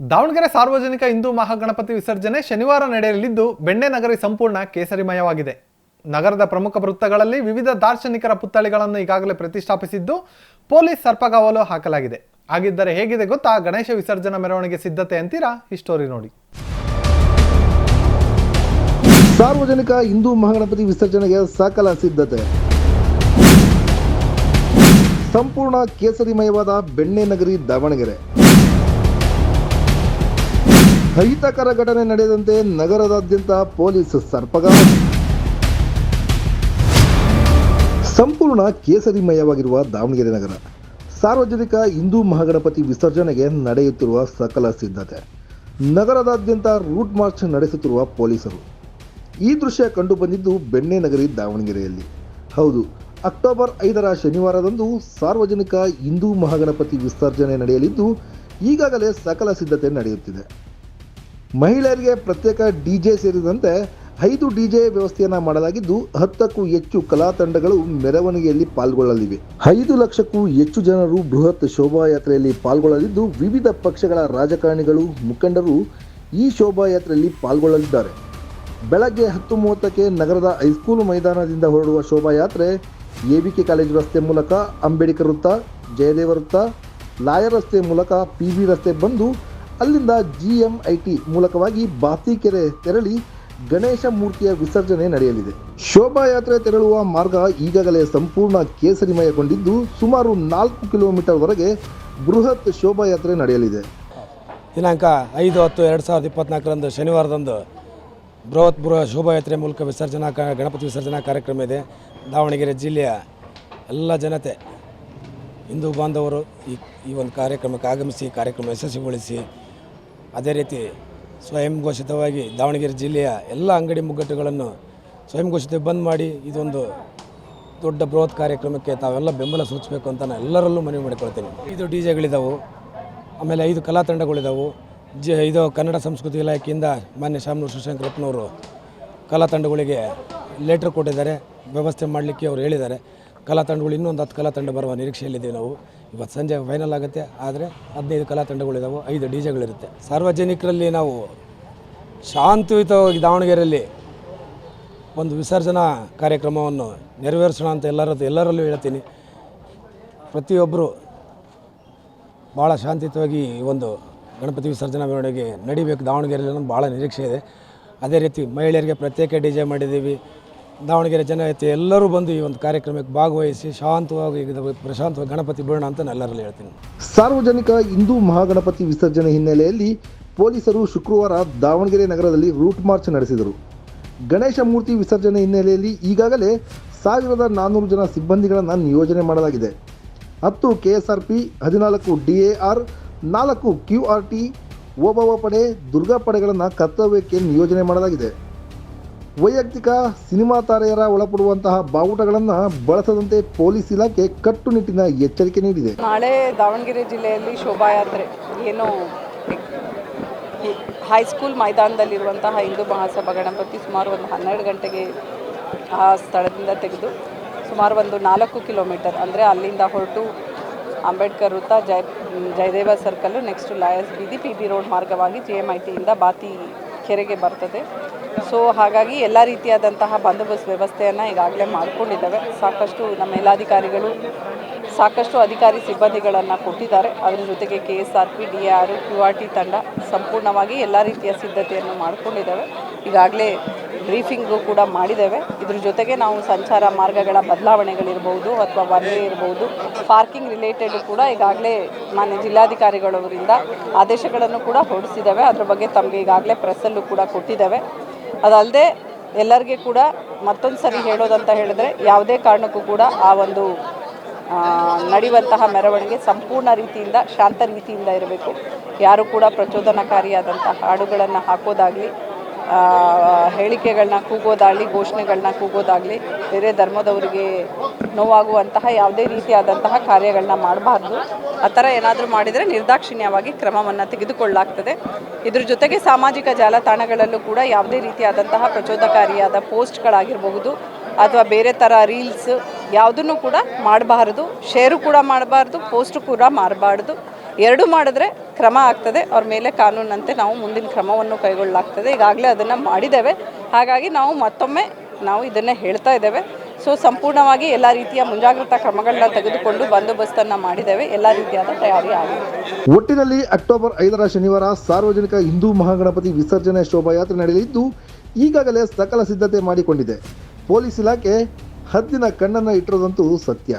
ದಾವಣಗೆರೆ ಸಾರ್ವಜನಿಕ ಹಿಂದೂ ಮಹಾಗಣಪತಿ ವಿಸರ್ಜನೆ ಶನಿವಾರ ನಡೆಯಲಿದ್ದು, ಬೆಣ್ಣೆ ನಗರಿ ಸಂಪೂರ್ಣ ಕೇಸರಿಮಯವಾಗಿದೆ. ನಗರದ ಪ್ರಮುಖ ವೃತ್ತಗಳಲ್ಲಿ ವಿವಿಧ ದಾರ್ಶನಿಕರ ಪುತ್ಥಳಿಗಳನ್ನು ಈಗಾಗಲೇ ಪ್ರತಿಷ್ಠಾಪಿಸಿದ್ದು, ಪೊಲೀಸ್ ಸರ್ಪಗಾವಲು ಹಾಕಲಾಗಿದೆ. ಹಾಗಿದ್ದರೆ ಹೇಗಿದೆ ಗೊತ್ತಾ? ಗಣೇಶ ವಿಸರ್ಜನಾ ಮೆರವಣಿಗೆ ಸಿದ್ಧತೆ ಅಂತೀರಾ? ಈ ನೋಡಿ. ಸಾರ್ವಜನಿಕ ಹಿಂದೂ ಮಹಾಗಣಪತಿ ವಿಸರ್ಜನೆಗೆ ಸಕಲ ಸಿದ್ಧತೆ. ಸಂಪೂರ್ಣ ಕೇಸರಿಮಯವಾದ ಬೆಣ್ಣೆ ನಗರಿ ದಾವಣಗೆರೆ. ಅಹಿತಕರ ಘಟನೆ ನಡೆದಂತೆ ನಗರದಾದ್ಯಂತ ಪೊಲೀಸ್ ಸರ್ಪಗಾವ ಸಂಪೂರ್ಣ ಕೇಸರಿಮಯವಾಗಿರುವ ದಾವಣಗೆರೆ ನಗರ. ಸಾರ್ವಜನಿಕ ಹಿಂದೂ ಮಹಾಗಣಪತಿ ವಿಸರ್ಜನೆಗೆ ನಡೆಯುತ್ತಿರುವ ಸಕಲ ಸಿದ್ಧತೆ. ನಗರದಾದ್ಯಂತ ರೂಟ್ ಮಾರ್ಚ್ ನಡೆಸುತ್ತಿರುವ ಪೊಲೀಸರು. ಈ ದೃಶ್ಯ ಕಂಡುಬಂದಿದ್ದು ಬೆಣ್ಣೆ ನಗರಿ ದಾವಣಗೆರೆಯಲ್ಲಿ. ಹೌದು, ಅಕ್ಟೋಬರ್ ಐದರ ಶನಿವಾರದಂದು ಸಾರ್ವಜನಿಕ ಹಿಂದೂ ಮಹಾಗಣಪತಿ ವಿಸರ್ಜನೆ ನಡೆಯಲಿದ್ದು, ಈಗಾಗಲೇ ಸಕಲ ಸಿದ್ಧತೆ ನಡೆಯುತ್ತಿದೆ. ಮಹಿಳೆಯರಿಗೆ ಪ್ರತ್ಯೇಕ ಡಿ ಜೆ ಸೇರಿದಂತೆ ಐದು ಡಿ ಜೆ ವ್ಯವಸ್ಥೆಯನ್ನು ಮಾಡಲಾಗಿದ್ದು, ಹತ್ತಕ್ಕೂ ಹೆಚ್ಚು ಕಲಾ ತಂಡಗಳು ಮೆರವಣಿಗೆಯಲ್ಲಿ ಪಾಲ್ಗೊಳ್ಳಲಿವೆ. ಐದು ಲಕ್ಷಕ್ಕೂ ಹೆಚ್ಚು ಜನರು ಬೃಹತ್ ಶೋಭಾಯಾತ್ರೆಯಲ್ಲಿ ಪಾಲ್ಗೊಳ್ಳಲಿದ್ದು, ವಿವಿಧ ಪಕ್ಷಗಳ ರಾಜಕಾರಣಿಗಳು, ಮುಖಂಡರು ಈ ಶೋಭಾಯಾತ್ರೆಯಲ್ಲಿ ಪಾಲ್ಗೊಳ್ಳಲಿದ್ದಾರೆ. ಬೆಳಗ್ಗೆ ಹತ್ತು ಮೂವತ್ತಕ್ಕೆ ನಗರದ ಹೈಸ್ಕೂಲ್ ಮೈದಾನದಿಂದ ಹೊರಡುವ ಶೋಭಾಯಾತ್ರೆ, ಎಬಿಕೆ ಕಾಲೇಜು ರಸ್ತೆ ಮೂಲಕ ಅಂಬೇಡ್ಕರ್ ವೃತ್ತ, ಜಯದೇವ ವೃತ್ತ, ಲಾಯರ್ ರಸ್ತೆ ಮೂಲಕ ಪಿ ಬಿ ರಸ್ತೆ ಬಂದು ಅಲ್ಲಿಂದ ಜಿ ಎಂ ಐ ಟಿ ಮೂಲಕವಾಗಿ ಬಾತಿಕೆರೆ ತೆರಳಿ ಗಣೇಶ ಮೂರ್ತಿಯ ವಿಸರ್ಜನೆ ನಡೆಯಲಿದೆ. ಶೋಭಾಯಾತ್ರೆ ತೆರಳುವ ಮಾರ್ಗ ಈಗಾಗಲೇ ಸಂಪೂರ್ಣ ಕೇಸರಿಮಯಗೊಂಡಿದ್ದು ಸುಮಾರು ನಾಲ್ಕು ಕಿಲೋಮೀಟರ್ವರೆಗೆ ಬೃಹತ್ ಶೋಭಾಯಾತ್ರೆ ನಡೆಯಲಿದೆ. ದಿನಾಂಕ ಐದು ಹತ್ತು ಎರಡು ಸಾವಿರದ ಇಪ್ಪತ್ನಾಲ್ಕರಂದು ಶನಿವಾರದಂದು ಬೃಹತ್ ಬೃಹ ಶೋಭಾಯಾತ್ರೆ ಮೂಲಕ ವಿಸರ್ಜನಾ ಗಣಪತಿ ವಿಸರ್ಜನಾ ಕಾರ್ಯಕ್ರಮ ಇದೆ. ದಾವಣಗೆರೆ ಜಿಲ್ಲೆಯ ಎಲ್ಲ ಜನತೆ, ಹಿಂದೂ ಬಾಂಧವರು ಈ ಈ ಒಂದು ಕಾರ್ಯಕ್ರಮಕ್ಕೆ ಆಗಮಿಸಿ ಕಾರ್ಯಕ್ರಮ ಯಶಸ್ವಿಗೊಳಿಸಿ ಅದೇ ರೀತಿ ಸ್ವಯಂ ಘೋಷಿತವಾಗಿ ದಾವಣಗೆರೆ ಜಿಲ್ಲೆಯ ಎಲ್ಲ ಅಂಗಡಿ ಮುಗ್ಗಟ್ಟುಗಳನ್ನು ಸ್ವಯಂ ಘೋಷಿತ ಬಂದ್ ಮಾಡಿ ಇದೊಂದು ದೊಡ್ಡ ಬೃಹತ್ ಕಾರ್ಯಕ್ರಮಕ್ಕೆ ತಾವೆಲ್ಲ ಬೆಂಬಲ ಸೂಚಿಸಬೇಕು ಅಂತ ನಾನು ಎಲ್ಲರಲ್ಲೂ ಮನವಿ ಮಾಡಿಕೊಳ್ತೀನಿ. ಐದು ಡಿ ಜೆಗಳಿದ್ದಾವೆ ಆಮೇಲೆ ಐದು ಕಲಾ ತಂಡಗಳಿದ್ದಾವೆ ಜ, ಇದು ಕನ್ನಡ ಸಂಸ್ಕೃತಿ ಇಲಾಖೆಯಿಂದ ಮಾನ್ಯ ಶಾಮನೂರು ಶಿವಶಂಕರಪ್ಪನವರು ಕಲಾ ತಂಡಗಳಿಗೆ ಲೆಟ್ರ್ ಕೊಟ್ಟಿದ್ದಾರೆ. ವ್ಯವಸ್ಥೆ ಮಾಡಲಿಕ್ಕೆ ಅವರು ಹೇಳಿದ್ದಾರೆ. ಕಲಾ ತಂಡಗಳು ಇನ್ನೊಂದು ಹತ್ತು ಕಲಾ ತಂಡ ಬರುವ ನಿರೀಕ್ಷೆಯಲ್ಲಿದ್ದೀವಿ ನಾವು. ಇವತ್ತು ಸಂಜೆ ಫೈನಲ್ ಆಗುತ್ತೆ, ಆದರೆ ಹದಿನೈದು ಕಲಾ ತಂಡಗಳಿದ್ದಾವೆ ಐದು ಡಿ ಜೆಗಳಿರುತ್ತೆ ಸಾರ್ವಜನಿಕರಲ್ಲಿ ನಾವು ಶಾಂತಿಯುತವಾಗಿ ದಾವಣಗೆರೆಯಲ್ಲಿ ಒಂದು ವಿಸರ್ಜನಾ ಕಾರ್ಯಕ್ರಮವನ್ನು ನೆರವೇರಿಸೋಣ ಅಂತ ಎಲ್ಲರ ಎಲ್ಲರಲ್ಲೂ ಹೇಳ್ತೀನಿ. ಪ್ರತಿಯೊಬ್ಬರು ಭಾಳ ಶಾಂತಿಯುತವಾಗಿ ಒಂದು ಗಣಪತಿ ವಿಸರ್ಜನಾ ಮೆರವಣಿಗೆ ನಡಿಬೇಕು. ದಾವಣಗೆರೆಯಲ್ಲಿ ಭಾಳ ನಿರೀಕ್ಷೆ ಇದೆ. ಅದೇ ರೀತಿ ಮಹಿಳೆಯರಿಗೆ ಪ್ರತ್ಯೇಕ ಡಿ ಜೆ ಮಾಡಿದ್ದೀವಿ. ದಾವಣಗೆರೆ ಜನತೆ ಎಲ್ಲರೂ ಬಂದು ಈ ಒಂದು ಕಾರ್ಯಕ್ರಮಕ್ಕೆ ಭಾಗವಹಿಸಿ ಶಾಂತವಾಗಿ ಪ್ರಶಾಂತವಾಗಿ ಗಣಪತಿ ಬಿಡೋಣ ಅಂತ ನಾನು ಎಲ್ಲರಲ್ಲಿ ಹೇಳ್ತೀನಿ. ಸಾರ್ವಜನಿಕ ಹಿಂದೂ ಮಹಾಗಣಪತಿ ವಿಸರ್ಜನೆ ಹಿನ್ನೆಲೆಯಲ್ಲಿ ಪೊಲೀಸರು ಶುಕ್ರವಾರ ದಾವಣಗೆರೆ ನಗರದಲ್ಲಿ ರೂಟ್ ಮಾರ್ಚ್ ನಡೆಸಿದರು. ಗಣೇಶ ಮೂರ್ತಿ ವಿಸರ್ಜನೆ ಹಿನ್ನೆಲೆಯಲ್ಲಿ ಈಗಾಗಲೇ ಸಾವಿರದ ನಾನ್ನೂರು ಜನ ಸಿಬ್ಬಂದಿಗಳನ್ನು ನಿಯೋಜನೆ ಮಾಡಲಾಗಿದೆ. ಹತ್ತು ಕೆಎಸ್ಆರ್ಪಿ, ಹದಿನಾಲ್ಕು ಡಿ ಎ ಆರ್ ನಾಲ್ಕು ಕ್ಯೂ ಆರ್ ಟಿ ಓಬವ ಪಡೆ, ದುರ್ಗಾ ಪಡೆಗಳನ್ನು ಕರ್ತವ್ಯಕ್ಕೆ ನಿಯೋಜನೆ ಮಾಡಲಾಗಿದೆ. ವೈಯಕ್ತಿಕ ಸಿನಿಮಾ ತಾರೆಯರ ಒಳಪಡುವಂತಹ ಬಾವುಟಗಳನ್ನು ಬಳಸದಂತೆ ಪೊಲೀಸ್ ಇಲಾಖೆ ಕಟ್ಟುನಿಟ್ಟಿನ ಎಚ್ಚರಿಕೆ ನೀಡಿದೆ. ನಾಳೆ ದಾವಣಗೆರೆ ಜಿಲ್ಲೆಯಲ್ಲಿ ಶೋಭಾಯಾತ್ರೆ. ಏನು ಹೈಸ್ಕೂಲ್ ಮೈದಾನದಲ್ಲಿರುವಂತಹ ಹಿಂದೂ ಮಹಾಸಭಾ ಗಣಪತಿ ಸುಮಾರು ಒಂದು ಹನ್ನೆರಡು ಗಂಟೆಗೆ ಆ ಸ್ಥಳದಿಂದ ತೆಗೆದು ಸುಮಾರು ಒಂದು ನಾಲ್ಕು ಕಿಲೋಮೀಟರ್, ಅಂದರೆ ಅಲ್ಲಿಂದ ಹೊರಟು ಅಂಬೇಡ್ಕರ್ ವೃತ್ತ, Jaya, Jayadeva circle next lawyers ಬೀದಿ ಪಿ ಬಿ ರೋಡ್ ಮಾರ್ಗವಾಗಿ ಜಿ ಎಂ ಐ ಟಿಯಿಂದ ಬಾತಿ ಕೆರೆಗೆ ಬರ್ತದೆ. ಸೊ ಹಾಗಾಗಿ ಎಲ್ಲ ರೀತಿಯಾದಂತಹ ಬಂದೋಬಸ್ತ್ ವ್ಯವಸ್ಥೆಯನ್ನು ಈಗಾಗಲೇ ಮಾಡಿಕೊಂಡಿದ್ದಾವೆ. ಸಾಕಷ್ಟು ನಮ್ಮ ಮೇಲಾಧಿಕಾರಿಗಳು, ಸಾಕಷ್ಟು ಅಧಿಕಾರಿ ಸಿಬ್ಬಂದಿಗಳನ್ನು ಕೊಟ್ಟಿದ್ದಾರೆ. ಅದರ ಜೊತೆಗೆ K S R P, D R, Q R T ತಂಡ ಸಂಪೂರ್ಣವಾಗಿ ಎಲ್ಲ ರೀತಿಯ ಸಿದ್ಧತೆಯನ್ನು ಮಾಡಿಕೊಂಡಿದ್ದಾವೆ. ಈಗಾಗಲೇ ಬ್ರೀಫಿಂಗು ಕೂಡ ಮಾಡಿದ್ದೇವೆ. ಇದ್ರ ಜೊತೆಗೆ ನಾವು ಸಂಚಾರ ಮಾರ್ಗಗಳ ಬದಲಾವಣೆಗಳಿರ್ಬೋದು ಅಥವಾ ಒನ್ ಇರ್ಬೋದು. ಪಾರ್ಕಿಂಗ್ ರಿಲೇಟೆಡ್ ಕೂಡ ಈಗಾಗಲೇ ಮಾನ್ಯ ಜಿಲ್ಲಾಧಿಕಾರಿಗಳವರಿಂದ ಆದೇಶಗಳನ್ನು ಕೂಡ ಹೊರಡಿಸಿದ್ದಾವೆ. ಅದರ ಬಗ್ಗೆ ತಮಗೆ ಈಗಾಗಲೇ ಪ್ರೆಸ್ಸಲ್ಲೂ ಕೂಡ ಕೊಟ್ಟಿದ್ದಾವೆ. ಅದಲ್ಲದೆ ಎಲ್ಲರಿಗೆ ಕೂಡ ಮತ್ತೊಂದು ಸರಿ ಹೇಳೋದಂತ ಹೇಳಿದ್ರೆ ಯಾವುದೇ ಕಾರಣಕ್ಕೂ ಕೂಡ ಆ ಒಂದು ನಡೆಯುವಂತಹ ಮೆರವಣಿಗೆ ಸಂಪೂರ್ಣ ರೀತಿಯಿಂದ, ಶಾಂತ ರೀತಿಯಿಂದ ಇರಬೇಕು. ಯಾರು ಕೂಡ ಪ್ರಚೋದನಕಾರಿಯಾದಂಥ ಹಾಡುಗಳನ್ನು ಹಾಕೋದಾಗಲಿ ಹೇಳಿಕೆಗಳನ್ನ ಕೂಗೋದಾಗಲಿ ಘೋಷಣೆಗಳನ್ನ ಕೂಗೋದಾಗಲಿ, ಬೇರೆ ಧರ್ಮದವರಿಗೆ ನೋವಾಗುವಂತಹ ಯಾವುದೇ ರೀತಿಯಾದಂತಹ ಕಾರ್ಯಗಳನ್ನ ಮಾಡಬಾರ್ದು. ಆ ಥರ ಏನಾದರೂ ಮಾಡಿದರೆ ನಿರ್ದಾಕ್ಷಿಣ್ಯವಾಗಿ ಕ್ರಮವನ್ನು ತೆಗೆದುಕೊಳ್ಳಲಾಗ್ತದೆ. ಇದ್ರ ಜೊತೆಗೆ ಸಾಮಾಜಿಕ ಜಾಲತಾಣಗಳಲ್ಲೂ ಕೂಡ ಯಾವುದೇ ರೀತಿಯಾದಂತಹ ಪ್ರಚೋದಕಾರಿಯಾದ ಪೋಸ್ಟ್ಗಳಾಗಿರಬಹುದು ಅಥವಾ ಬೇರೆ ಥರ ರೀಲ್ಸ್ ಯಾವುದನ್ನು ಕೂಡ ಮಾಡಬಾರ್ದು. ಶೇರು ಕೂಡ ಮಾಡಬಾರ್ದು, ಪೋಸ್ಟ್ ಕೂಡ ಮಾಡಬಾರ್ದು. ಎರಡು ಮಾಡಿದ್ರೆ ಕ್ರಮ ಆಗ್ತದೆ. ಅವ್ರ ಮೇಲೆ ಕಾನೂನಂತೆ ನಾವು ಮುಂದಿನ ಕ್ರಮವನ್ನು ಕೈಗೊಳ್ಳಲಾಗ್ತದೆ. ಈಗಾಗಲೇ ಅದನ್ನು ಮಾಡಿದ್ದೇವೆ. ಹಾಗಾಗಿ ನಾವು ಮತ್ತೊಮ್ಮೆ ನಾವು ಇದನ್ನೇ ಹೇಳ್ತಾ ಇದ್ದೇವೆ. ಸೊ ಸಂಪೂರ್ಣವಾಗಿ ಎಲ್ಲ ರೀತಿಯ ಮುಂಜಾಗ್ರತಾ ಕ್ರಮಗಳನ್ನ ತೆಗೆದುಕೊಂಡು ಬಂದೋಬಸ್ತನ್ನು ಮಾಡಿದ್ದೇವೆ. ಎಲ್ಲ ರೀತಿಯಾದ ತಯಾರಿ ಆಗಿದೆ. ಒಟ್ಟಿನಲ್ಲಿ ಅಕ್ಟೋಬರ್ ಐದರ ಶನಿವಾರ ಸಾರ್ವಜನಿಕ ಹಿಂದೂ ಮಹಾಗಣಪತಿ ವಿಸರ್ಜನೆ ಶೋಭಾಯಾತ್ರೆ ನಡೆಯಲಿದ್ದು, ಈಗಾಗಲೇ ಸಕಲ ಸಿದ್ಧತೆ ಮಾಡಿಕೊಂಡಿದೆ. ಪೊಲೀಸ್ ಇಲಾಖೆ ಹದ್ದಿನ ಕಣ್ಣನ್ನು ಇಟ್ಟಿರೋದಂತೂ ಸತ್ಯ.